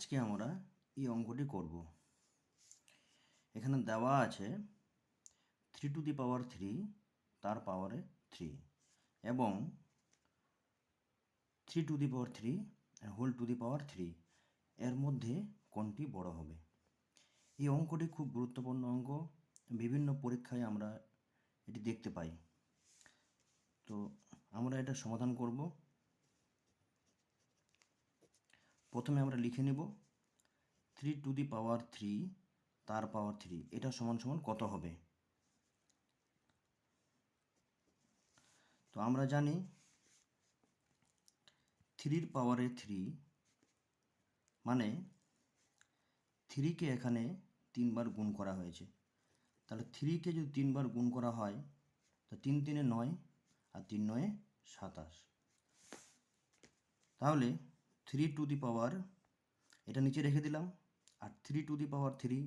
আজকে আমরা এই অঙ্কটি করব। এখানে দেওয়া আছে three to the power three তার পাওয়ারে থ্রি এবং three to the power three whole to the power three এর মধ্যে কোনটি বড় হবে? এই অঙ্কটি খুব গুরুত্বপূর্ণ অঙ্ক। বিভিন্ন পরীক্ষায় আমরা এটি দেখতে পাই। তো আমরা এটা সমাধান করব। প্রথমে আমরা লিখে নেব three to the power three তার পাওয়ার থ্রি এটা সমান সমান কত হবে? তো আমরা জানি থ্রির পাওয়ারে থ্রি মানে থ্রিকে এখানে তিনবার গুণ করা হয়েছে। তাহলে থ্রিকে যদি তিনবার গুণ করা হয়, তো তিন তিনে নয় আর তিন নয়ে সাতাশ। তাহলে থ্রি টু দি পাওয়ার এটা নিচে রেখে দিলাম, আর three to the power three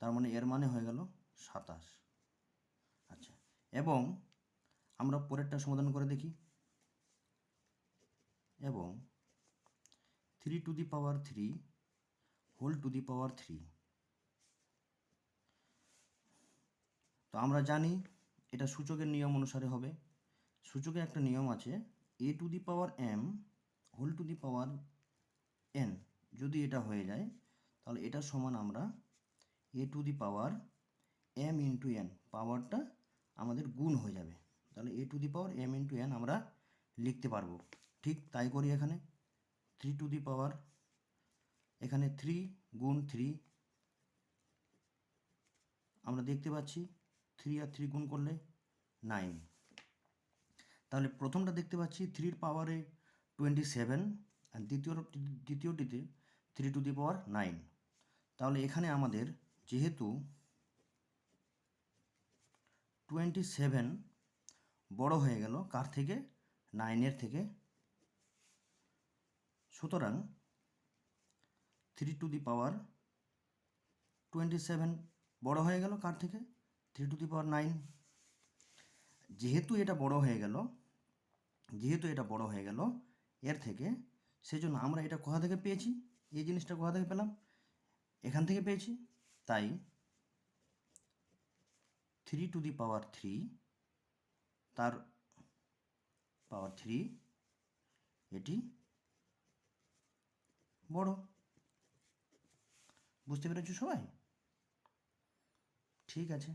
তার মানে এর মানে হয়ে গেল সাতাশ। আচ্ছা এবং আমরা পরেরটা সমাধান করে দেখি। এবং three to the power three whole to the power three তো আমরা জানি এটা সূচকের নিয়ম অনুসারে হবে। সূচকে একটা নিয়ম আছে A to the power M whole to the power N যদি এটা হয়ে যায়, তাহলে এটা সমান আমরা A to the power M into N, পাওয়ারটা আমাদের গুণ হয়ে যাবে। তাহলে A to the power M into N আমরা লিখতে পারব। ঠিক তাই করি এখানে। থ্রি টু দি পাওয়ার, এখানে থ্রি গুণ থ্রি, আমরা দেখতে পাচ্ছি থ্রি আর থ্রি গুণ করলে নাইন। তাহলে প্রথমটা দেখতে পাচ্ছি থ্রির পাওয়ারে টোয়েন্টি সেভেন আর দ্বিতীয় দ্বিতীয়টিতে three to the power nine তাহলে এখানে আমাদের যেহেতু টোয়েন্টি সেভেন বড় হয়ে গেল কার থেকে? নাইনের থেকে। সুতরাং three to the power twenty seven বড় হয়ে গেল কার থেকে? Three to the power nine যেহেতু এটা বড় হয়ে গেল, যেহেতু এটা বড় হয়ে গেল এর থেকে সেজন্য আমরা এটা কোথা থেকে পেয়েছি? এই জিনিসটা কোথা থেকে পেলাম? এখান থেকে পেয়েছি। তাই three to the power three তার পাওয়ার থ্রি এটি বড়। বুঝতে পেরেছ সবাই? ঠিক আছে।